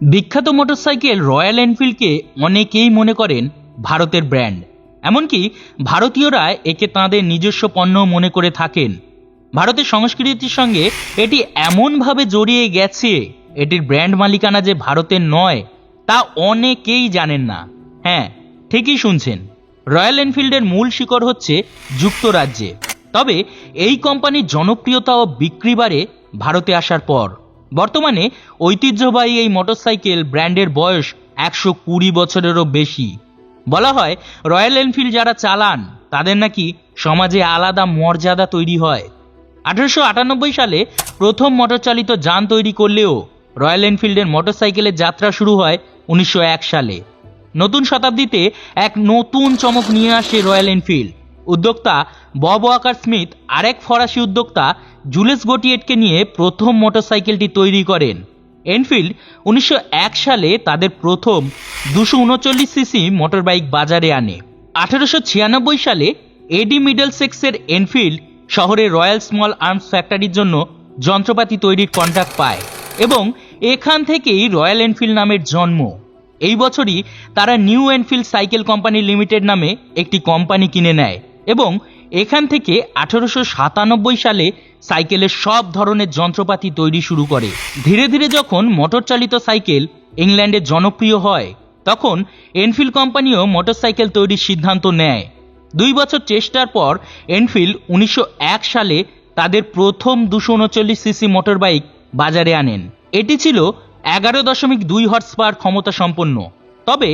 বিখ্যাত motorcycle royal এনফিল্ডকে অনেকেই মনে করেন ভারতের ব্র্যান্ড। এমনকি ভারতীয়রা একে তাঁদের নিজস্ব পণ্য মনে করে থাকেন। ভারতের সংস্কৃতির সঙ্গে এটি এমনভাবে জড়িয়ে গেছে, এটির ব্র্যান্ড মালিকানা যে ভারতের নয়, তা অনেকেই জানেন না। হ্যাঁ ঠিকই শুনছেন। রয়্যাল এনফিল্ডের মূল শিকড় হচ্ছে যুক্তরাজ্যে। তবে এই কোম্পানির জনপ্রিয়তা ও বিক্রি বাড়ে ভারতে আসার পর। বর্তমানে ঐতিহ্যবাহী এই মোটরসাইকেল ব্র্যান্ডের বয়স একশো কুড়ি বছরেরও বেশি। বলা হয়, রয়্যাল এনফিল্ড যারা চালান, তাদের নাকি সমাজে আলাদা মর্যাদা তৈরি হয়। আঠারোশো আটানব্বই সালে প্রথম মোটরচালিত যান তৈরি করলেও রয়্যাল এনফিল্ডের মোটরসাইকেলের যাত্রা শুরু হয় উনিশশো এক সালে। নতুন শতাব্দীতে এক নতুন চমক নিয়ে আসে রয়্যাল এনফিল্ড। উদ্যোক্তা বব ওয়াকার স্মিথ, আরেক ফরাসি উদ্যোক্তা জুলেস গোটিয়েটকে নিয়ে প্রথম মোটরসাইকেলটি তৈরি করেন। এনফিল্ড উনিশশো এক সালে তাদের প্রথম দুশো উনচল্লিশ সিসি মোটরবাইক বাজারে আনে। আঠারোশো ছিয়ানব্বই সালে এডি মিডল সেক্সের এনফিল্ড শহরে রয়্যাল স্মল আর্মস ফ্যাক্টরির জন্য যন্ত্রপাতি তৈরির কন্ট্রাক্ট পায় এবং এখান থেকেই রয়্যাল এনফিল্ড নামের জন্ম। এই বছরই তারা New Enfield Cycle Company Limited নামে একটি কোম্পানি কিনে নেয়। এবং এখান থেকে আঠারোশো সাতানব্বই সালে সাইকেলের সব ধরনের যন্ত্রপাতি তৈরি শুরু করে। ধীরে ধীরে যখন মোটর চালিত সাইকেল ইংল্যান্ডে জনপ্রিয় হয়, তখন এনফিল্ড কোম্পানিও মোটরসাইকেল তৈরির সিদ্ধান্ত নেয়। দুই বছর চেষ্টার পর এনফিল্ড উনিশশো এক সালে তাদের প্রথম দুশো উনচল্লিশ সিসি মোটরবাইক বাজারে আনেন। এটি ছিল এগারো দশমিক দুই হর্স পাওয়ার ক্ষমতা সম্পন্ন। তবে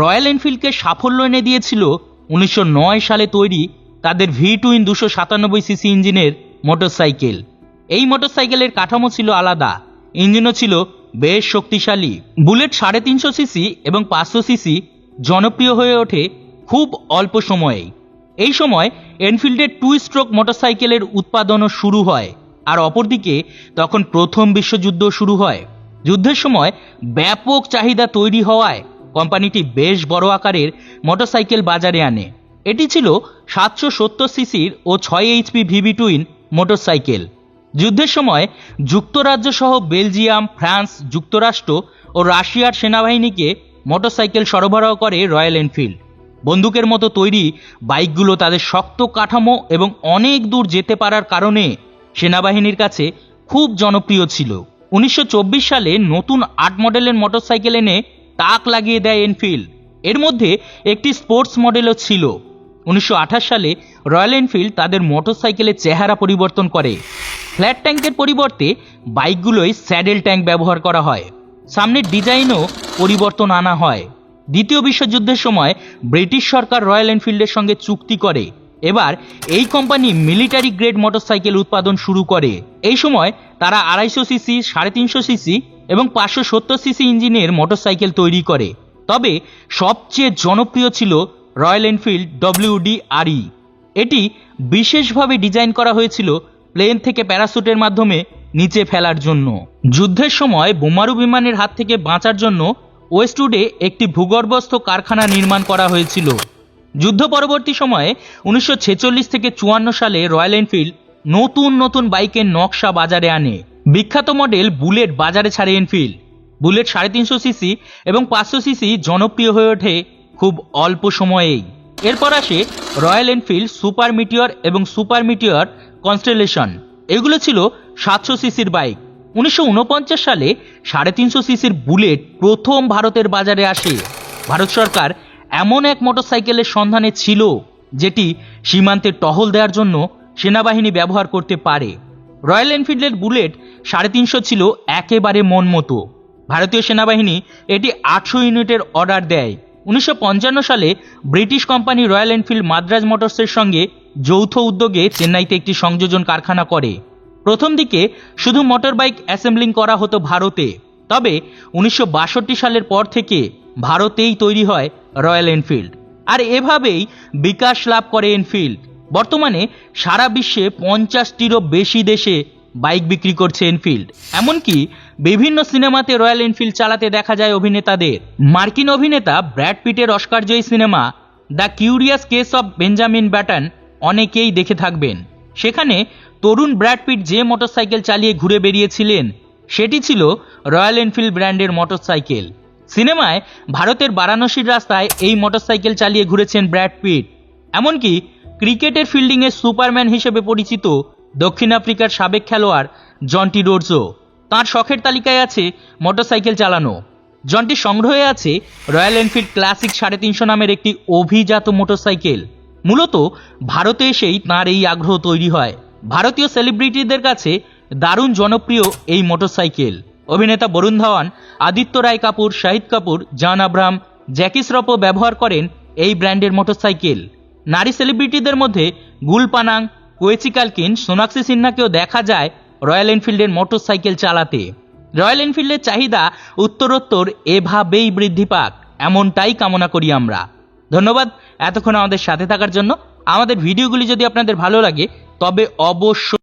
রয়্যাল এনফিল্ডকে সাফল্য এনে দিয়েছিল উনিশশো নয় সালে তৈরি তাদের ভি টুইন দুশো সাতানব্বই সিসি ইঞ্জিনের মোটরসাইকেল। এই মোটরসাইকেলের কাঠামো ছিল আলাদা। ইঞ্জিনও ছিল বেশ শক্তিশালী। বুলেট সাড়ে তিনশো সিসি এবং পাঁচশো সিসি জনপ্রিয় হয়ে ওঠে খুব অল্প সময়েই। এই সময় এনফিল্ডের টু স্ট্রোক মোটরসাইকেলের উৎপাদনও শুরু হয় আর অপরদিকে তখন প্রথম বিশ্বযুদ্ধ শুরু হয়। যুদ্ধের সময় ব্যাপক চাহিদা তৈরি হওয়ায় কোম্পানিটি বেশ বড় আকারের মোটরসাইকেল বাজারে আনে। এটি ছিল সাতশো সত্তর সিসির ও ছয় এইচপি ভিভি টুইন মোটরসাইকেল। যুদ্ধের সময় যুক্তরাজ্য সহ বেলজিয়াম, ফ্রান্স, যুক্তরাষ্ট্র ও রাশিয়ার সেনাবাহিনীকে মোটরসাইকেল সরবরাহ করে রয়্যাল এনফিল্ড। বন্দুকের মতো তৈরি বাইকগুলো তাদের শক্ত কাঠামো এবং অনেক দূর যেতে পারার কারণে সেনাবাহিনীর কাছে খুব জনপ্রিয় ছিল। উনিশশো চব্বিশ সালে নতুন আট মডেলের মোটরসাইকেল এনে তাক লাগিয়ে দেয় এনফিল্ড। এর মধ্যে একটি স্পোর্টস মডেলও ছিল। উনিশশো আঠাশ সালে রয়্যাল এনফিল্ড তাদের মোটরসাইকেলের চেহারা পরিবর্তন করে। ফ্ল্যাট ট্যাঙ্কের পরিবর্তে বাইকগুলোয় স্যাডেল ট্যাঙ্ক ব্যবহার করা হয়। সামনের ডিজাইনও পরিবর্তন আনা হয়। দ্বিতীয় বিশ্বযুদ্ধের সময় ব্রিটিশ সরকার রয়্যাল এনফিল্ডের সঙ্গে চুক্তি করে। এবার এই কোম্পানি মিলিটারি গ্রেড মোটরসাইকেল উৎপাদন শুরু করে। এই সময় তারা আড়াইশো সিসি, সাড়ে তিনশো সিসি এবং পাঁচশো সত্তর সিসি ইঞ্জিনের মোটরসাইকেল তৈরি করে। তবে সবচেয়ে জনপ্রিয় ছিল রয়্যাল এনফিল্ড ডব্লিউডি আরই এটি বিশেষভাবে ডিজাইন করা হয়েছিল প্লেন থেকে প্যারাসুটের মাধ্যমে নিচে ফেলার জন্য। যুদ্ধের সময় বোমারু বিমানের হাত থেকে বাঁচার জন্য ওয়েস্টউডে একটি ভূগর্ভস্থ কারখানা নির্মাণ করা হয়েছিল। যুদ্ধ পরবর্তী সময়ে উনিশশো ছেচল্লিশ থেকে চুয়ান্ন সালে রয়্যাল এনফিল্ড নতুন নতুন বাইকের নকশা বাজারে আনে। বিখ্যাত মডেল বুলেট বাজারে ছাড়ে এনফিল্ড। বুলেট সাড়ে তিনশো সিসি এবং পাঁচশো সিসি জনপ্রিয় হয়ে ওঠে খুব অল্প সময়েই। এরপর আসে রয়্যাল এনফিল্ড সুপার মিটিয়র এবং সুপার মিটিয়র কনস্টেলেশন। এগুলো ছিল সাতশো সিসির বাইক। উনিশশো ঊনপঞ্চাশ সালে সাড়ে তিনশো সিসির বুলেট প্রথম ভারতের বাজারে আসে। ভারত সরকার এমন এক মোটরসাইকেলের সন্ধানে ছিল, যেটি সীমান্তে টহল দেওয়ার জন্য সেনাবাহিনী ব্যবহার করতে পারে। রয়্যাল এনফিল্ডের বুলেট সাড়ে তিনশো ছিল একেবারে মন মতো ভারতীয় সেনাবাহিনী এটি আটশো ইউনিটের অর্ডার দেয়। উনিশশো পঞ্চান্ন সালে British company Royal Enfield Madras মোটরসের সঙ্গে যৌথ উদ্যোগে চেন্নাইতে একটি সংযোজন কারখানা করে। প্রথম দিকে শুধু মোটরবাইক অ্যাসেম্বলিং করা হতো ভারতে, তবে উনিশশো বাষট্টি সালের পর থেকে ভারতেই তৈরি হয় রয়্যাল এনফিল্ড। আর এভাবেই বিকাশ লাভ করে এনফিল্ড। বর্তমানে সারা বিশ্বে পঞ্চাশটিরও বেশি দেশে বাইক বিক্রি করছে এনফিল্ড এমনকি বিভিন্ন সিনেমাতে রয়্যাল এনফিল্ড চালাতে দেখা যায় অভিনেতাদের। মার্কিন অভিনেতা ব্র্যাড পিটের অস্কারজয়ী cinema The Curious Case of Benjamin Button অনেকেই দেখে থাকবেন। সেখানে তরুণ ব্র্যাড পিট যে মোটরসাইকেল চালিয়ে ঘুরে বেরিয়েছিলেন সেটি ছিল রয়্যাল এনফিল্ড ব্র্যান্ডের মোটরসাইকেল। সিনেমায় ভারতের বারাণসীর রাস্তায় এই মোটরসাইকেল চালিয়ে ঘুরেছেন ব্র্যাড পিট। এমনকি ক্রিকেটের ফিল্ডিংয়ে সুপারম্যান হিসেবে পরিচিত দক্ষিণ আফ্রিকার সাবেক খেলোয়াড় জন্টি রোডসও তার শখের তালিকায় আছে মোটরসাইকেল চালানো। জন্টির সংগ্রহে আছে রয়্যাল এনফিল্ড ক্লাসিক সাড়ে তিনশো নামের একটি অভিজাত মোটরসাইকেল। মূলত ভারতে এসেই তাঁর এই আগ্রহ তৈরি হয়। ভারতীয় সেলিব্রিটিদের কাছে দারুণ জনপ্রিয় এই মোটরসাইকেল। অভিনেতা বরুণ ধাওয়ান, আদিত্য রায় কাপুর, শাহিদ কাপুর, জান আব্রাহাম, জ্যাকি শ্রফও ব্যবহার করেন এই ব্র্যান্ডের মোটরসাইকেল। নারী সেলিব্রিটিদের মধ্যে গুল পানাং কোয়েচি কালকিন সোনাক্ষী সিনহাকেও দেখা যায় রয়্যাল এনফিল্ডের মোটর সাইকেল চালাতে। রয়্যাল এনফিল্ডের চাহিদা উত্তরোত্তর এভাবেই বৃদ্ধি পাক, এমনটাই কামনা করি আমরা। ধন্যবাদ এতক্ষণ আমাদের সাথে থাকার জন্য। আমাদের ভিডিওগুলি যদি আপনাদের ভালো লাগে, তবে অবশ্যই